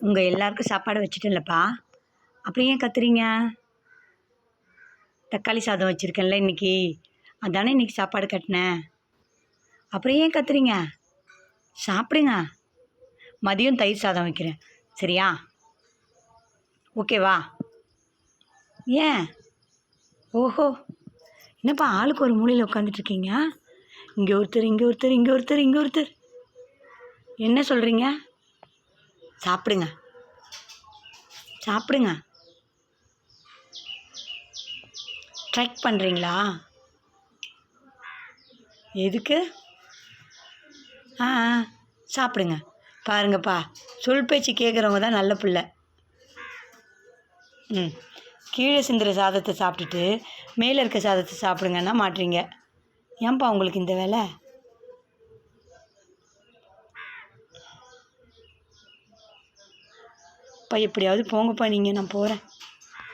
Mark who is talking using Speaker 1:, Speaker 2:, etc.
Speaker 1: உங்கள் எல்லாருக்கும் சாப்பாடு வச்சுட்டேன்லப்பா. அப்புறம் ஏன் கத்துறீங்க? தக்காளி சாதம் வச்சுருக்கேன்ல இன்னைக்கு. அதானே இன்றைக்கி சாப்பாடு கட்டினேன் அப்புறம் ஏன் கத்துறீங்க? சாப்பிடுங்க. மதியம் தயிர் சாதம் வைக்கிறேன். சரியா? ஓகேவா ஏன்? ஓஹோ. என்னப்பா ஆளுக்கு ஒரு மூலையில் உட்காந்துட்ருக்கீங்க இங்கே ஒருத்தர் இங்கே ஒருத்தர் இங்கே ஒருத்தர் இங்கே ஒருத்தர். என்ன சொல்கிறீங்க சாப்பிடுங்க. சாப்பிடுங்க. ட்ரைக் பண்ணுறீங்களா எதுக்கு? ஆ சாப்பிடுங்க. பாருங்கப்பா சொல் பேச்சு கேட்குறவங்க தான் நல்ல பிள்ளை. ம் கீழே சிந்துற சாதத்தை சாப்பிட்டுட்டு மேலே இருக்க சாதத்தை சாப்பிடுங்கன்னா மாட்டுறீங்க. ஏன்பா உங்களுக்கு இந்த வேலை? எப்படியாவது போங்கப்பா நீங்கள் நான் போகிறேன்